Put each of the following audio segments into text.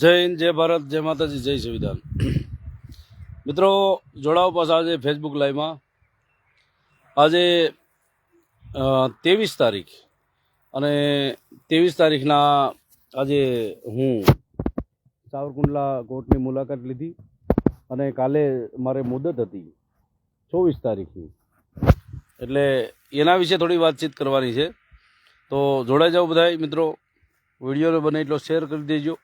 જય હિન્દ, જય ભારત, જય માતાજી, જય સંવિધાન. મિત્રો, જોડાઓ પાછા આજે ફેસબુક લાઈવમાં આજે ત્રેવીસ તારીખ અને ત્રેવીસ તારીખના આજે હું સાવરકુંડલા કોર્ટની મુલાકાત લીધી અને કાલે મારે મુદત હતી ચોવીસ તારીખની. એટલે એના વિશે થોડી વાતચીત કરવાની છે. તો જોડાઈ જાઓ બધાય મિત્રો. વિડીયોને બને એટલો શેર કરી દેજો.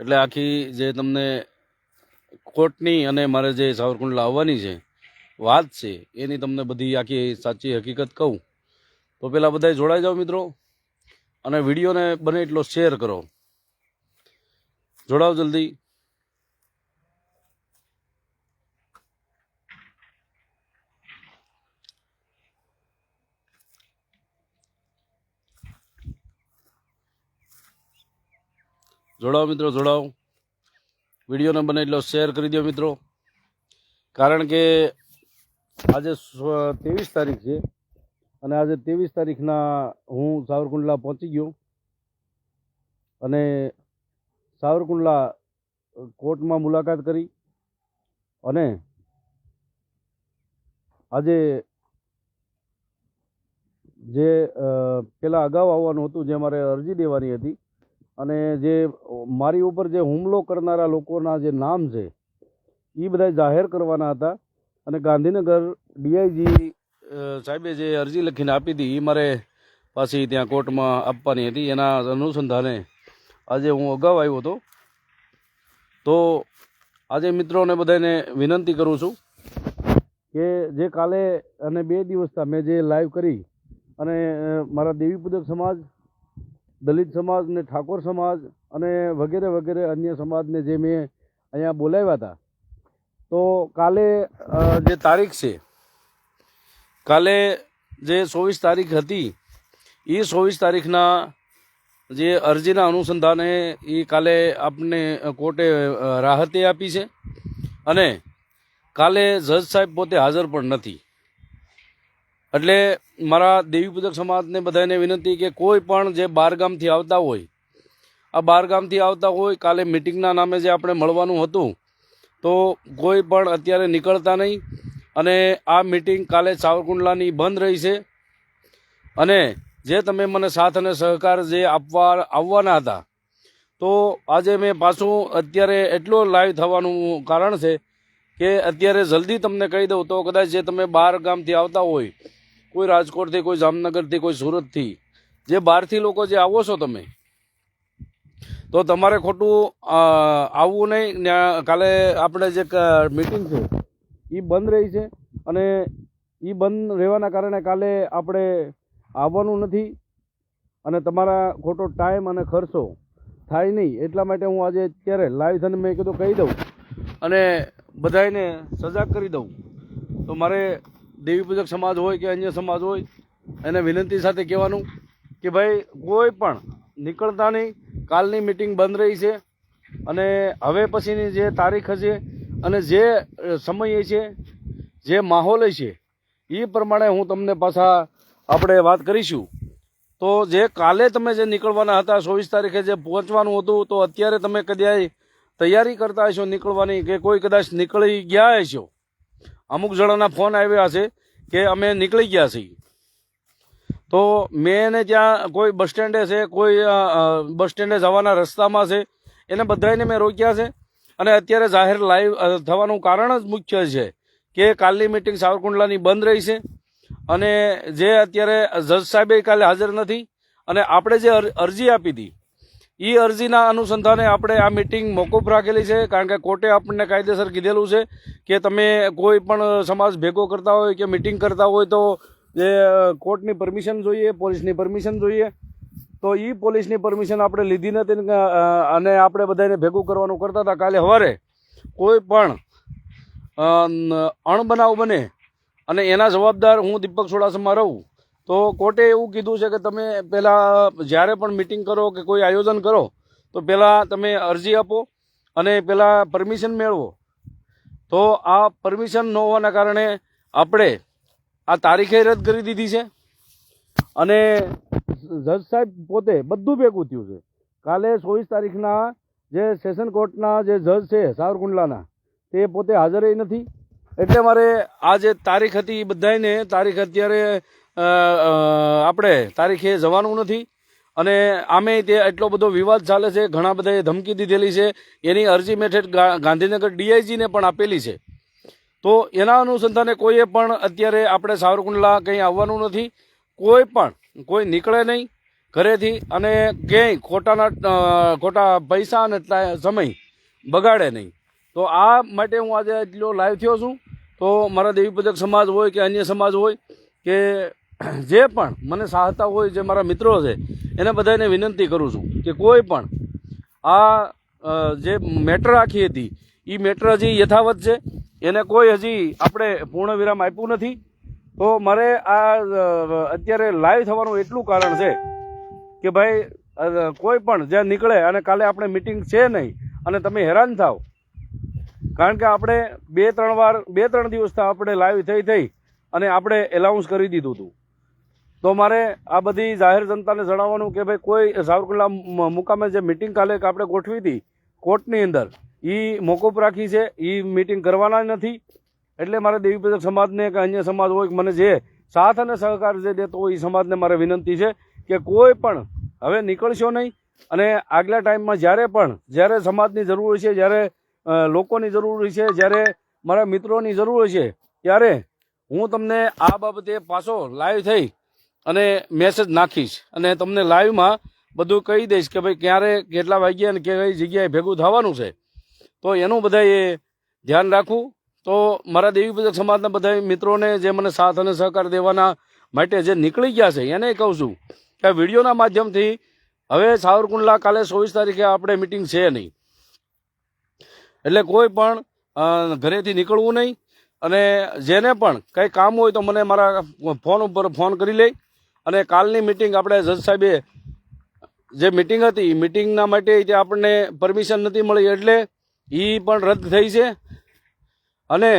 એટલે આખી જે તમને કોર્ટની અને મારે જે સાવરકુંડલા આવવાની છે, વાત છે, એની તમને બધી આખી સાચી હકીકત કહું. તો પહેલાં બધા જોડાઈ જાઓ મિત્રો, અને વિડીયોને બને એટલો શેર કરો. જોડાઓ જલ્દી. જોડાઓ મિત્રો, જોડાઓ. વિડીયોને બને એટલો શેર કરી દો મિત્રો. કારણ કે આજે ત્રેવીસ તારીખ છે અને આજે ત્રેવીસ તારીખના હું સાવરકુંડલા પહોંચી ગયો અને સાવરકુંડલા કોર્ટમાં મુલાકાત કરી અને આજે જે પહેલાં અગાઉ આવવાનું હતું, જે મારે અરજી દેવાની હતી અને જે મારી ઉપર જે હુમલો કરનારા લોકોના જે નામ છે એ બધા જાહેર કરવાના હતા. અને ગાંધીનગર ડીઆઈજી સાહેબે જે અરજી લખીને આપી હતી એ મારે પાછી ત્યાં કોર્ટમાં આપવાની હતી. એના અનુસંધાને આજે હું અગાઉ આવ્યો હતો. તો આજે મિત્રોને બધાને વિનંતી કરું છું કે જે કાલે અને બે દિવસ મેં જે લાઈવ કરી, અને મારા દેવી પૂજક સમાજ દલિત સમાજ ને ઠાકોર સમાજ અને વગેરે વગેરે અન્ય સમાજને જે મેં અહીંયા બોલાવ્યા હતા. તો કાલે જે તારીખ છે, કાલે જે ચોવીસ તારીખ હતી, એ ચોવીસ તારીખના જે અરજીના અનુસંધાને એ કાલે આપને કોર્ટે રાહતે આપી છે. અને કાલે જજ સાહેબ પોતે હાજર પણ નથી. એટલે મારા દેવીપૂજક સમાજને બધાને વિનંતી કે કોઈ પણ જે બહારગામથી આવતા હોય, આ બહારગામથી આવતા હોય, કાલે મિટિંગના નામે જે આપણે મળવાનું હતું, તો કોઈ પણ અત્યારે નીકળતા નહીં. અને આ મિટિંગ કાલે સાવરકુંડલાની બંધ રહી છે અને જે તમે મને સાથ અને સહકાર જે આપવા, આવવાના હતા, તો આજે મેં પાછું અત્યારે એટલો લાઈવ થવાનું કારણ છે કે અત્યારે જલ્દી તમને કહી દઉં તો કદાચ જે તમે બહાર ગામથી આવતા હોય કોઈ રાજકોટથી, કોઈ જામનગરથી, કોઈ સુરતથી, જે બહારથી લોકો જે આવો છો તમે, તો તમારે ખોટું આવવું નહીં. કાલે આપણે જે મિટિંગ છે, એ બંધ રહી છે અને એ બંધ રહેવાના કારણે કાલે આપણે આવવાનું નથી અને તમારા ખોટો ટાઈમ અને ખર્ચો થાય નહીં. એટલા માટે હું આજે અત્યારે લાઈવ થઈને મેં કીધું કહી દઉં અને બધાને સજાગ કરી દઉં. તો મારે દેવી પૂજક સમાજ હોય કે અન્ય સમાજ હોય, એને વિનંતી સાથે કહેવાનું કે ભાઈ, કોઈ પણ નીકળતા નહીં કાલની મિટિંગ બંધ રહી છે અને હવે પછીની જે તારીખ હશે અને જે સમય છે, જે માહોલ છે એ પ્રમાણે હું તમને પાછા આપણે વાત કરીશું. તો જે કાલે તમે જે નીકળવાના હતા, ચોવીસ તારીખે જે પહોંચવાનું હતું, તો અત્યારે તમે કદાચ તૈયારી કરતા હશો નીકળવાની કે કોઈ કદાચ નીકળી ગયા હશો? અમુક જણાના ફોન આવ્યા છે કે અમે નીકળી ગયા છીએ. તો મેં એને ત્યાં કોઈ બસ સ્ટેન્ડે છે, કોઈ બસ સ્ટેન્ડે જવાના રસ્તામાં છે, એને બધાને મેં રોક્યા છે. અને અત્યારે જાહેર લાઈવ થવાનું કારણ જ મુખ્ય છે કે કાલની મિટિંગ સાવરકુંડલાની બંધ રહી છે. અને જે અત્યારે જજ સાહેબે કાલે હાજર નથી. અને આપણે જે અરજી આપી હતી એ અરજીના અનુસંધાને આપણે આ મિટિંગ મોકૂફ રાખેલી છે, કારણ કે કોર્ટે આપણને કાયદેસર કીધેલું છે કે તમે કોઈ પણ સમાજ ભેગો કરતા હોય કે મિટિંગ કરતા હોય તો જે કોર્ટની પરમિશન જોઈએ, પોલીસની પરમિશન જોઈએ. તો એ પોલીસની પરમિશન આપણે લીધી નથી અને આપણે બધાને ભેગું કરવાનું કરતા હતા કાલે સવારે કોઈ પણ અણબનાવ બને, અને એના જવાબદાર હું દીપક સોડાસમાં રહું તો કોર્ટે એવું કીધું છે કે તમે પહેલાં જ્યારે પણ મિટિંગ કરો કે કોઈ આયોજન કરો, તો પહેલાં તમે અરજી આપો અને પહેલાં પરમિશન મેળવો. તો આ પરમિશન ન હોવાના કારણે આપણે આ તારીખે રદ કરી દીધી છે અને જજ સાહેબ પોતે બધું ભેગું થયું છે. કાલે ચોવીસ તારીખના જે સેશન કોર્ટના જે જજ છે સાવરકુંડલાના તે પોતે હાજર નથી. એટલે મારે આ જે તારીખ હતી એ બધાને તારીખ અત્યારે આપણે તારીખે જવાનું નથી. અને આમે તે એટલો બધો વિવાદ ચાલે છે, ઘણા બધાએ ધમકી દીધેલી છે. એની અરજી મેઠેઠ ગાંધીનગર ડીઆઈજીને પણ આપેલી છે. તો એના અનુસંધાને કોઈએ પણ અત્યારે આપણે સાવરકુંડલા કંઈ આવવાનું નથી. કોઈ પણ, કોઈ નીકળે નહીં ઘરેથી અને ક્યાંય ખોટાના ખોટા પૈસા અને સમય બગાડે નહીં. તો આ માટે હું આજે એટલો લાઈવ થયો છું. તો મારા દેવીપૂજક સમાજ હોય કે અન્ય સમાજ હોય કે જે પણ મને ચાહતા હોય, જે મારા મિત્રો છે, એને બધાને વિનંતી કરું છું કે કોઈ પણ આ જે મેટર આખી હતી એ મેટર હજી યથાવત છે. એને કોઈ હજી આપણે પૂર્ણ વિરામ આપ્યું નથી. તો મારે આ અત્યારે લાઈવ થવાનું એટલું કારણ છે કે ભાઈ કોઈ પણ જ્યાં નીકળે અને કાલે આપણે મિટિંગ છે નહીં અને તમે હેરાન થાવ, કારણ કે આપણે બે, ત્રણ વાર, બે, ત્રણ દિવસથી આપણે લાઈવ થઈ થઈ અને આપણે એલાઉન્સ કરી દીધું હતું તો મારે આ બધી જાહેર જનતાને જણાવવાનું કે ભાઈ કોઈ સાવરકુંડલા મુકામે જે મિટિંગ કાલે આપણે ગોઠવી હતી, કોર્ટની અંદર એ મોકૂફ રાખી છે એ મિટિંગ કરવાના નથી. એટલે મારે દેવી પૂજક સમાજને કે અન્ય સમાજ હોય મને જે સાથ અને સહકાર જે દેતો હોય એ સમાજને મારે વિનંતી છે કે કોઈ પણ હવે નીકળશો નહીં. અને આગલા ટાઈમમાં જ્યારે પણ, જ્યારે સમાજની જરૂર છે, જ્યારે લોકોની જરૂર છે, જ્યારે મારા મિત્રોની જરૂર છે, ત્યારે હું તમને આ બાબતે પાછો લાઈવ થઈ અને મેસેજ નાખીશ. અને તમને લાઈવમાં બધું કહી દઈશ કે ભાઈ ક્યારે કેટલા વાગ્યા અને કઈ જગ્યાએ ભેગું થવાનું છે. તો એનું બધાએ ધ્યાન રાખવું. તો મારા દેવી પૂજક સમાજના બધા મિત્રોને જે મને સાથ અને સહકાર દેવાના માટે જે નીકળી ગયા છે, એને કહું છું કે વિડીયોના માધ્યમથી હવે સાવરકુંડલા કાલે ચોવીસ તારીખે આપણે મિટિંગ છે નહીં. એટલે કોઈ પણ ઘરેથી નીકળવું નહીં. અને જેને પણ કંઈ કામ હોય તો મને મારા ફોન ઉપર ફોન કરી લે. અને કાલની મિટિંગ આપણે જજ સાહેબે જે મિટિંગ હતી મિટિંગના માટે જે આપણને પરમિશન નથી મળી એટલે એ પણ રદ થઈ છે. અને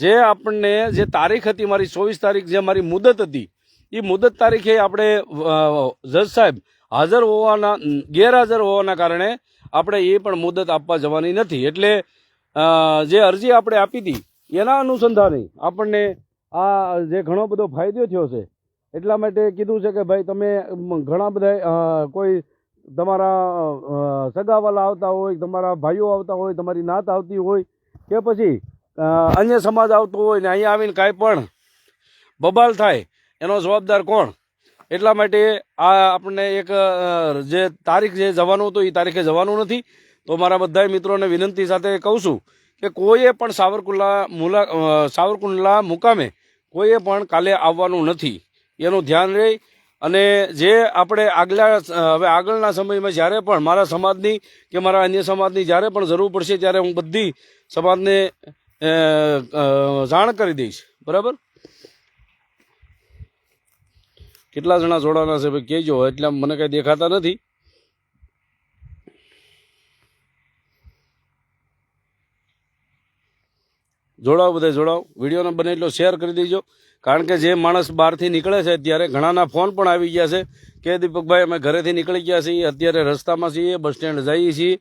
જે આપણને જે તારીખ હતી, મારી ચોવીસ તારીખ જે મારી મુદત હતી એ મુદત તારીખે આપણે જજ સાહેબ હાજર હોવાના, ગેરહાજર હોવાના કારણે આપણે એ પણ મુદત આપવા જવાની નથી. એટલે જે અરજી આપણે આપી હતી, એના અનુસંધાને આપણને આ જે ઘણો બધો ફાયદો થયો છે એટલા માટે કીધું છે કે ભાઈ, તમે ઘણા બધા કોઈ તમારા સગાવાલા આવતા હોય, તમારા ભાઈઓ આવતા હોય, તમારી નાત આવતી હોય કે પછી અન્ય સમાજ આવતો હોય ને અહીંયા આવીને કાંઈ પણ બબાલ થાય, એનો જવાબદાર કોણ? એટલા માટે આ આપણને એક જે તારીખ જે જવાનું હતું, એ તારીખે જવાનું નથી. તો મારા બધા મિત્રોને વિનંતી સાથે કહું છું કે કોઈએ પણ સાવરકુંડલા મુલા સાવરકુંડલા મુકામે કોઈએ પણ કાલે આવવાનું નથી. એનું ધ્યાન રહે. અને જે આપણે આગલા, હવે આગળના સમયમાં જ્યારે પણ મારા સમાજની કે મારા અન્ય સમાજની જ્યારે પણ જરૂર પડશે ત્યારે હું બધી સમાજને જાણ કરી દઈશ. બરાબર? કેટલા જણા જોડાના છે ભાઈ? કહેજો. એટલે મને કંઈ દેખાતા નથી. જોડાઓ બધા, જોડાઓ. વિડીયોને બને એટલો શેર કરી દેજો. કારણ કે જે માણસ બહારથી નીકળે છે અત્યારે, ઘણાના ફોન પણ આવી ગયા છે કે દીપકભાઈ, અમે ઘરેથી નીકળી ગયા છીએ, અત્યારે રસ્તામાં છીએ, બસ સ્ટેન્ડ જઈએ છીએ.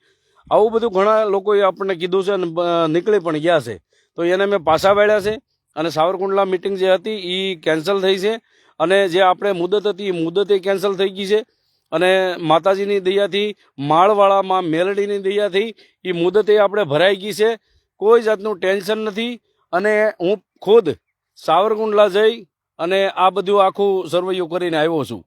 આવું બધું ઘણા લોકોએ આપણને કીધું છે અને નીકળી પણ ગયા છે. તો એને મેં પાછા વાળ્યા છે અને સાવરકુંડલા મિટિંગ જે હતી એ કેન્સલ થઈ છે. અને જે આપણે મુદત હતી એ મુદતે કેન્સલ થઈ ગઈ છે. અને માતાજીની દયાથી, માળવાળામાં મેલડીની દયાથી એ મુદતે આપણે ભરાઈ ગઈ છે. કોઈ જાતનું ટેન્શન નથી અને હું ખુદ સાવરકુંડલા જઈ અને આ બધું આખું સર્વૈયું કરીને આવ્યો છું.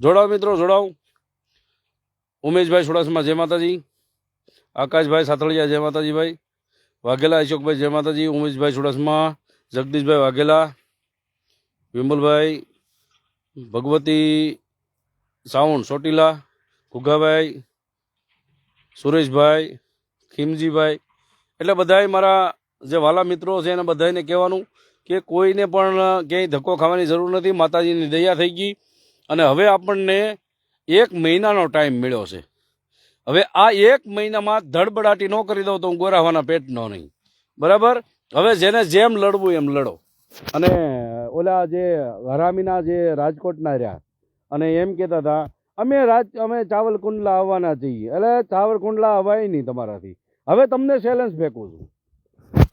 જોડાવ મિત્રો જોડાવ ઉમેશભાઈ સુડાસમા, જય માતાજી. આકાશભાઈ સાથળિયા, જય માતાજીભાઈ. વાઘેલા અશોકભાઈ, જય માતાજી. ઉમેશભાઈ સુડાસમા, જગદીશભાઈ વાઘેલા, વિમલભાઈ, ભગવતી સાવણ, ચોટીલા, ઘુઘાભાઈ, સુરેશભાઈ, ખીમજીભાઈ, એટલે બધાય મારા જે વાલા મિત્રો છે એને બધાને કહેવાનું કે કોઈને પણ ક્યાંય ધક્કો ખાવાની જરૂર નથી. માતાજીની દયા થઈ ગઈ અને હવે આપણને એક મહિનાનો ટાઈમ મળ્યો છે. હવે આ એક મહિનામાં ધડબડાટી ન કરી દઉં તો હું ગોરાવાના પેટનો નહીં. બરાબર? હવે જેને જેમ લડવું એમ લડો. અને ઓલા જે હરામીના જે રાજકોટના રહ્યા અને એમ કહેતા હતા, અમે રાજ, અમે ચાવલ કુંડલા આવવાના છીએ. એટલે ચાવલ કુંડલા અવાય નહીં તમારાથી. હવે તમને ચેલેન્જ ફેંકું છું.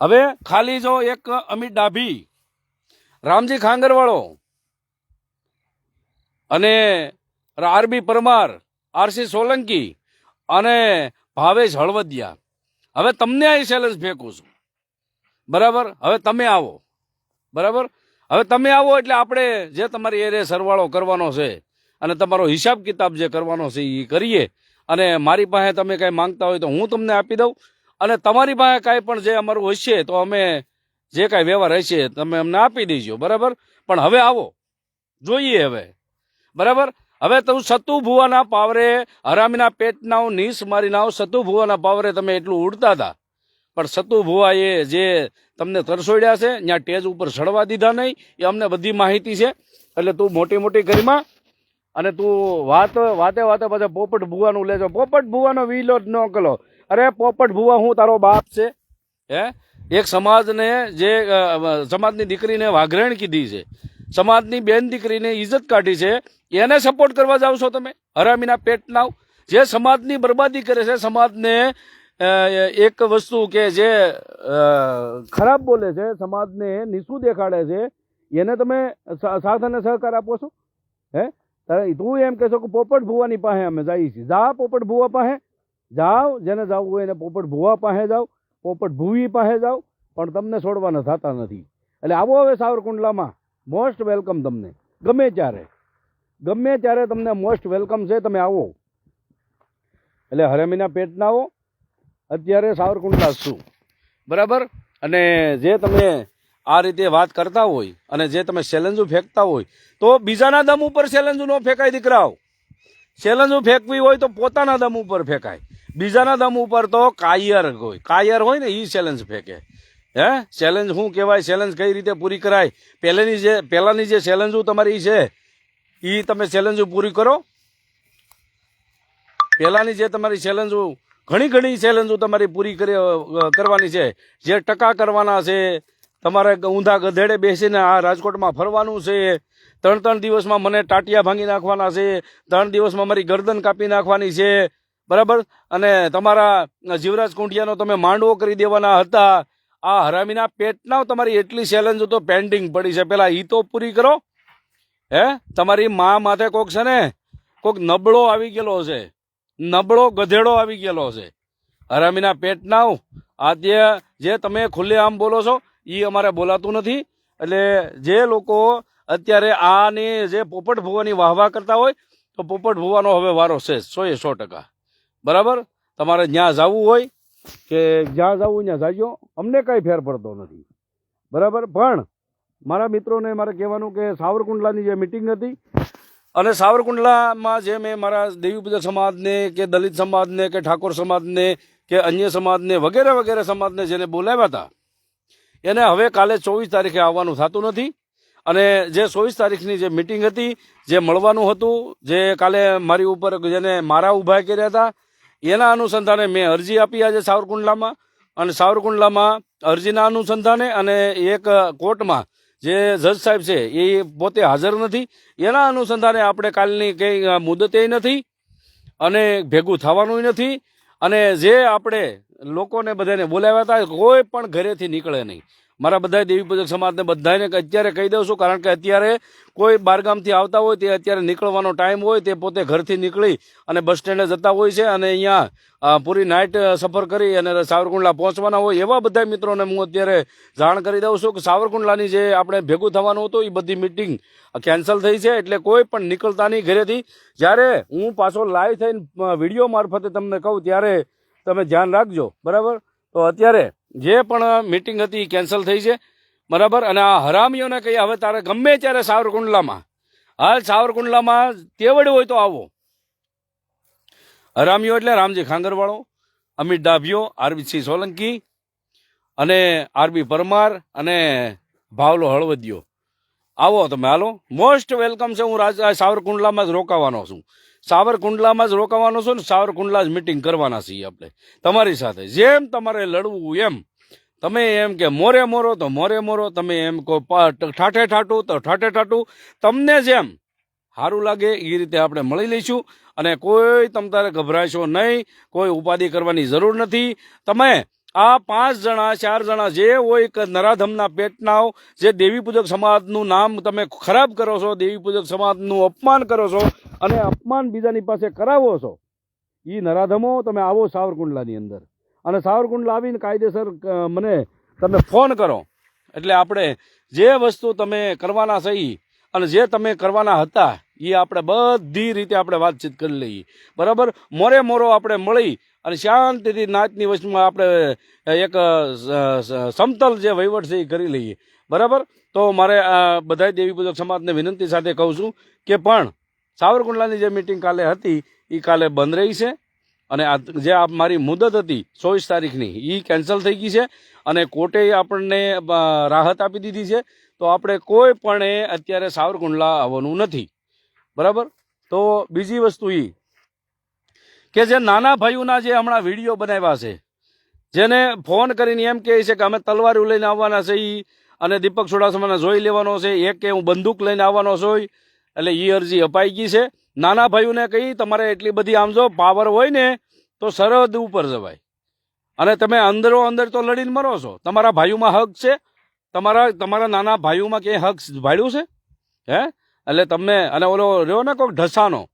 હવે ખાલી જો એક અમિત ડાભી, રામજી ખાંગરવાળો અને આરબી પરમાર, આરસી સોલંકી અને ભાવેશ હળવદિયા. હવે તમને આ ચેલેન્જ ફેંકું છું. બરાબર? હવે તમે આવો. બરાબર? હવે તમે આવો એટલે આપણે જે તમારી એરે સરવાળો કરવાનો છે અને તમારો હિસાબ કિતાબ જે કરવાનો છે એ કરીએ. અને મારી પાસે તમે કાંઈ માંગતા હોય તો હું તમને આપી દઉં. અને તમારી પાસે કાંઈ પણ જે અમારું હશે તો અમે જે કાંઈ વ્યવહાર હશે તમે અમને આપી દેજો, બરાબર? પણ હવે આવો. જોઈએ હવે. બરાબર? હવે તું સતુ ભુવાના પાવરે હરામીના પેટના નીસ મારી નાવ સતુ ભુવાના પાવરે તમે એટલું ઉડતા હતા. પણ સતુ ભુવાએ જે તમને તરસોડ્યા છે ત્યાં ટેજ ઉપર ચડવા દીધા નહીં, એ અમને બધી માહિતી છે. એટલે તું મોટી મોટી કરીમાં અને તું વાત, વાતે વાતે પાછા પોપટ ભુવાનું લેજો. પોપટ ભુવાનો વિલો જ ન કરો અરે, પોપટ ભુવા હું તારો બાપ છે? હે? એક સમાજને જે સમાજની દીકરીને વાઘરેણ કીધી છે. સમાજની બેન દીકરીને ઇજ્જત કાઢી છે. એને સપોર્ટ કરવા જાવ છો તમે? હરામીના પેટના જે સમાજની બરબાદી કરે છે, સમાજને એક વસ્તુ કે જે ખરાબ બોલે છે, સમાજને નીસું દેખાડે છે, એને તમે સાથ અને સહકાર આપો છો? હે? તું એમ કહેશો કે પોપટ ભુવાની પાસે અમે જઈએ છીએ. જા પોપટ ભુવા પાસે, જાઓ, જેને જવું હોય એને પોપટ ભુવા પાસે જાઓ, પોપટ ભુવી પાસે જાઓ, પણ તમને છોડવાના થતા નથી. એટલે આવો હવે સાવરકુંડલામાં. મોસ્ટ વેલકમ તમને. ગમે ત્યારે. ગમે ત્યારે તમને મોસ્ટ વેલકમ છે, તમે આવો. એટલે હરેમીના પેટના આવો. અત્યારે સાવરકુંડલા છું. બરાબર? અને જે તમે આ રીતે વાત કરતા હોય અને જે તમે સેલેન્જુ ફેંકતા હોય, તો બીજાના દમ ઉપર સેલેન્જુ ન ફેંકાય દીકરાઓ. સેલેન્જુ ફેંકવી હોય તો પોતાના દમ ઉપર ફેંકાય. બીજાના દમ ઉપર તો કાયર હોય. કાયર હોય ને એ સેલેન્જ ફેંકે. હે? ચેલેન્જ શું કહેવાય? ચેલેન્જ કઈ રીતે પૂરી કરાય? પહેલેની જે, પહેલાંની જે ચેલેન્જો તમારી છે એ તમે ચેલેન્જો પૂરી કરો. પહેલાંની જે તમારી ચેલેન્જો ઘણી ઘણી ચેલેન્જો તમારી પૂરી કરી કરવાની છે. જે ટકા કરવાના છે તમારે ઊંધા ગધેડે બેસીને આ રાજકોટમાં ફરવાનું છે. ત્રણ ત્રણ દિવસમાં મને ટાટિયા ભાંગી નાખવાના છે. ત્રણ દિવસમાં મારી ગરદન કાપી નાખવાની છે. બરાબર? અને તમારા જીવરાજ કુંડિયાનો તમે માંડવો કરી દેવાના હતા. આ હરામીના પેટના તમારી એટલી ચેલેન્જ તો પેન્ડિંગ પડી છે. પેલા ઈ તો પૂરી કરો. હે? તમારી મા માથે કોક છે ને, કોક નબળો આવી ગયેલો છે. નબળો ગધેડો આવી ગયેલો છે. હરામીના પેટનાવ આજે જે તમે ખુલ્લે આમ બોલો છો એ અમારે બોલાતું નથી. એટલે જે લોકો અત્યારે આની જે પોપટ ભુવાની વાહવા કરતા હોય, તો પોપટ ભુવાનો હવે વારો છે સો એ સો ટકા. બરાબર? તમારે જ્યાં જવું હોય કે જ્યાં જવું ત્યાં જાજો. અમને કાંઈ ફેર પડતો નથી. બરાબર? પણ મારા મિત્રોને મારે કહેવાનું કે સાવરકુંડલાની જે મિટિંગ હતી, અને સાવરકુંડલામાં જે મેં મારા દેવી સમાજને કે દલિત સમાજને કે ઠાકોર સમાજને કે અન્ય સમાજને વગેરે વગેરે સમાજને જેને બોલાવ્યા હતા એને હવે કાલે ચોવીસ તારીખે આવવાનું થતું નથી. અને જે ચોવીસ તારીખની જે મિટિંગ હતી, જે મળવાનું હતું, જે કાલે મારી ઉપર જેને મારા ઊભા કર્યા હતા, એના અનુસંધાને મેં અરજી આપી આજે સાવરકુંડલામાં. અને સાવરકુંડલામાં અરજીના અનુસંધાને અને એક કોર્ટમાં જે જજ સાહેબ છે, એ પોતે હાજર નથી. એના અનુસંધાને આપણે કાલની કંઈ મુદતે નથી અને ભેગું થવાનું નથી. અને જે આપણે લોકોને બધાને બોલાવ્યા હતા, કોઈ પણ ઘરેથી નીકળે નહીં. મારા બધા દેવી પૂજક સમાજને બધાને અત્યારે કહી દઉં છું, કારણ કે અત્યારે કોઈ બારગામથી આવતા હોય, તે અત્યારે નીકળવાનો ટાઈમ હોય, તે પોતે ઘરથી નીકળી અને બસ સ્ટેન્ડે જતા હોય છે અને અહીંયા પૂરી નાઇટ સફર કરી અને સાવરકુંડલા પહોંચવાના હોય, એવા બધા મિત્રોને હું અત્યારે જાણ કરી દઉં છું કે સાવરકુંડલાની જે આપણે ભેગું થવાનું હતું એ બધી મિટિંગ કેન્સલ થઈ છે, એટલે કોઈ પણ નીકળતા નહીં ઘરેથી. જ્યારે હું પાછો લાઈવ થઈને વીડિયો મારફતે તમને કહું, ત્યારે તમે ધ્યાન રાખજો, બરાબર? તો અત્યારે જે પણ મિટિંગ હતી એ કેન્સલ થઈ છે, બરાબર? અને આ હરામીઓને કહીએ, હવે તારે ગમે ત્યારે સાવરકુંડલામાં, હાલ સાવરકુંડલામાં તેવડ હોય તો આવો. હરામીઓ એટલે રામજી ખાંગરવાળો, અમિત ડાભિયો આરબી સોલંકી, અને આરબી પરમાર, અને ભાવલો હળવદિયો આવો તમે, હાલો. મોસ્ટ વેલકમ છે, હું રાજ સાવરકુંડલામાં જ રોકાવાનો છું. સાવરકુંડલામાં જ રોકાવાનો છો ને સાવરકુંડલા જ મિટિંગ કરવાના છીએ આપણે. તમારી સાથે. જેમ તમારે લડવું એમ. તમે એમ કે મોરે મોરો તો મોરે મોરો, તમે એમ કહો ઠાઠે ઠાઠું તો ઠાઠે ઠાઠું. તમને જેમ સારું લાગે એ રીતે આપણે મળી લઈશું અને કોઈ તમ તારે ગભરાશો નહીં, કોઈ ઉપાધિ કરવાની જરૂર નથી. તમે આ પાંચ જણા, ચાર જણા જે હોય નરાધમના પેટનાઓ, જે દેવી પૂજક સમાજનું નામ તમે ખરાબ કરો છો, દેવી પૂજક સમાજનું અપમાન કરો છો અને અપમાન બીજાની પાસે કરાવો છો એ નરાધમો, તમે આવો સાવરકુંડલાની અંદર. અને સાવરકુંડલા આવીને કાયદેસર મને તમે ફોન કરો. એટલે આપણે જે વસ્તુ તમે કરવાના સહી અને જે તમે કરવાના હતા એ આપણે બધી રીતે આપણે વાતચીત કરી લઈએ. બરાબર? મોરે મોરો આપણે મળી અને શાંતિથી નાચની વસ્તુમાં આપણે એક સમતલ જે વહીવટ છે એ કરી લઈએ. બરાબર? તો મારે બધા દેવી પૂજક સમાજને વિનંતી સાથે કહું છું કે પણ સાવરકુંડલાની જે મિટિંગ કાલે હતી એ કાલે બંધ રહી છે. અને આ જે આ મારી મુદત હતી ચોવીસ તારીખની એ કેન્સલ થઈ ગઈ છે. અને કોર્ટે આપણને રાહત આપી દીધી છે. તો આપણે કોઈ પણ અત્યારે સાવરકુંડલા આવવાનું નથી. બરાબર? તો બીજી વસ્તુ એ કે જે નાના ભાઈઓના જે હમણાં વીડિયો બનાવ્યા છે, જેને ફોન કરીને એમ કહે છે કે અમે તલવારો લઈને આવવાના છે એ અને દીપક ચુડાસમાને જોઈ લેવાનો છે, એક કે હું બંદૂક લઈને આવવાનો છું એટલે એ અરજી અપાઈ ગઈ છે. નાના ભાઈઓને કહી, તમારે એટલી બધી આમ જો પાવર હોય ને, તો સરહદ ઉપર જવાય. અને તમે અંદરો અંદર તો લડીને મરો છો. તમારા ભાઈઓમાં હક છે. તમારા તમારા નાના ભાઈઓમાં ક્યાંય હક ભાડ્યું છે? હે? એટલે તમે અને ઓલો રહ્યો ને કોઈક ઢસાનો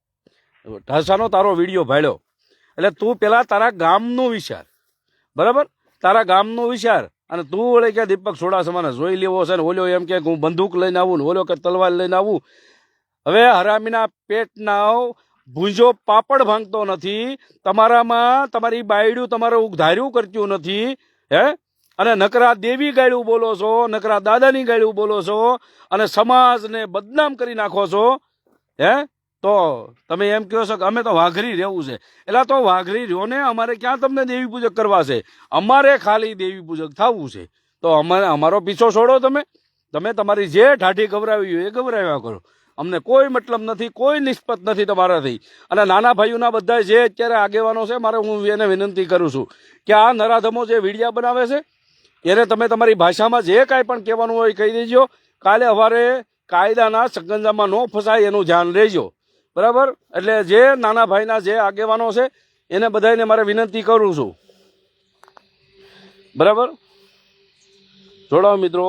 ઢસાનો તારો વીડિયો ભાડ્યો. એટલે તું પેલા તારા ગામનું વિચાર. બરાબર? તારા ગામનો વિચાર. અને તું વળે કે દીપક સોડાસમાને જોઈ લેવો છે ને ઓલો એમ કે હું બંદૂક લઈને આવું ને ઓલો કે તલવાર લઈને આવું. હવે હરામીના પેટના ભૂંજો પાપડ ભાંગતો નથી, તમારામાં તમારી બાયડું તમારું ઉધાર્યું કરતું નથી, હે? અને નકરા દેવી ગાયડું બોલો છો, નકરા દાદાની ગાયડું બોલો છો, અને સમાજને બદનામ કરી નાખો છો, હે? તો તમે એમ કહો છો કે અમે તો વાઘરી રહેવું છે. એટલે તો વાઘરી રહ્યો ને, અમારે ક્યાં તમને દેવી પૂજક કરવા છે? અમારે ખાલી દેવી પૂજક થવું છે. તો અમારે, અમારો પીછો છોડો તમે. તમે તમારી જે ઠાઠી ગભરાવી હોય એ ગભરાવ્યા કરો. અમને કોઈ મતલબ નથી, કોઈ નિષ્પત નથી તમારાથી. અને નાના ભાઈઓના બધા જે અત્યારે આગેવાનો છે, મારે હું એને વિનંતી કરું છું કે આ નરાધમો જે વિડીયા બનાવે છે, એને તમે તમારી ભાષામાં જે કાંઈ પણ કહેવાનું હોય કહી દેજો. કાલે સવારે કાયદાના સગંજામાં ન ફસાય એનું ધ્યાન રહેજો બરાબર? એટલે જે નાના ભાઈના જે આગેવાનો છે, એને બધાને મારે વિનંતી કરું છું. બરાબર? જોડાઓ મિત્રો.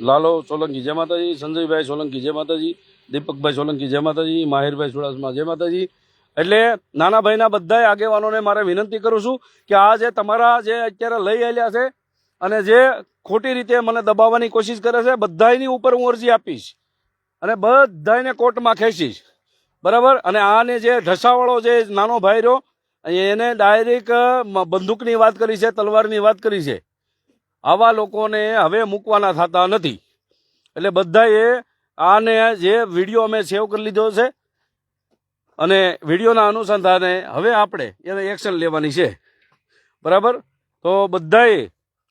લાલો સોલંકી જય માતાજી, સંજયભાઈ સોલંકી જય માતાજી, દીપકભાઈ સોલંકી જય માતાજી, માહિરભાઈ ચુડાસમા જય માતાજી. એટલે નાના ભાઈના બધા આગેવાનોને મારે વિનંતી કરું છું કે આ જે તમારા જે અત્યારે લઈ આવેલા છે અને જે ખોટી રીતે મને દબાવવાની કોશિશ કરે છે બધાની ઉપર હું અરજી આપીશ. અને બધાને કોર્ટમાં ખેંચીશ. બરાબર? અને આને જે ઢસાવાળો જે નાનો ભાઈ રહ્યો એને ડાયરેક્ટ બંદૂકની વાત કરી છે, તલવારની વાત કરી છે. આવા લોકોને હવે મૂકવાના થતા નથી. એટલે બધાએ આને જે વીડિયો અમે સેવ કરી લીધો છે અને વિડીયોના અનુસંધાને હવે આપણે એને એક્શન લેવાની છે. બરાબર? તો બધાએ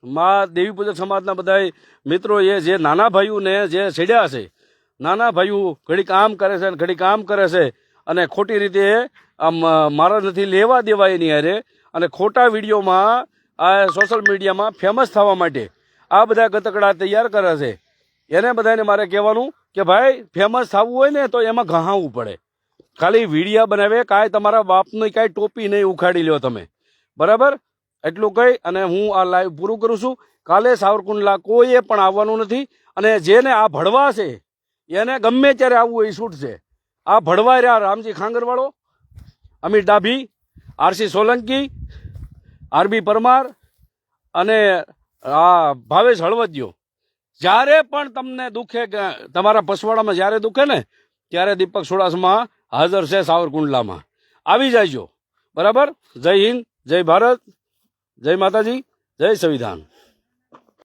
મા દેવી પૂજક સમાજના બધા મિત્રોએ જે નાના ભાઈઓને જે છેડ્યા છે, નાના ભાઈઓ ઘડી કામ કરે છે અને ઘડી કામ કરે છે અને ખોટી રીતે આમ મારા નથી લેવા દેવા એની અરે અને ખોટા વિડીયોમાં આ સોશિયલ મીડિયામાં ફેમસ થવા માટે આ બધા ગતકડા તૈયાર કરે છે. એને બધાને મારે કહેવાનું કે ભાઈ ફેમસ થવું હોય ને તો એમાં ઘહાવું પડે. ખાલી વિડીયા બનાવે, કાંઈ તમારા બાપની કાંઈ ટોપી નહીં ઉખાડી લ્યો તમે. બરાબર? એટલું કહી અને હું આ લાઈવ પૂરું કરું છું. કાલે સાવરકુંડલા કોઈએ પણ આવવાનું નથી અને જેને આ ભડવા છે, એને ગમે ત્યારે આવવું એ છૂટશે. આ ભડવા રહ્યા Ramji ખાંગરવાળો, Amit Dabhi, R C Solanki R B Parmar અને આ ભાવેશ હળવદિયો. જ્યારે પણ તમને દુખે તમારા પસવાડામાં જ્યારે દુખે ને, ત્યારે દીપક સુડાસમાં હાજર છે સાવરકુંડલામાં. આવી જાયજો. બરાબર? જય હિન્દ, જય ભારત, જય માતાજી, જય સંવિધાન.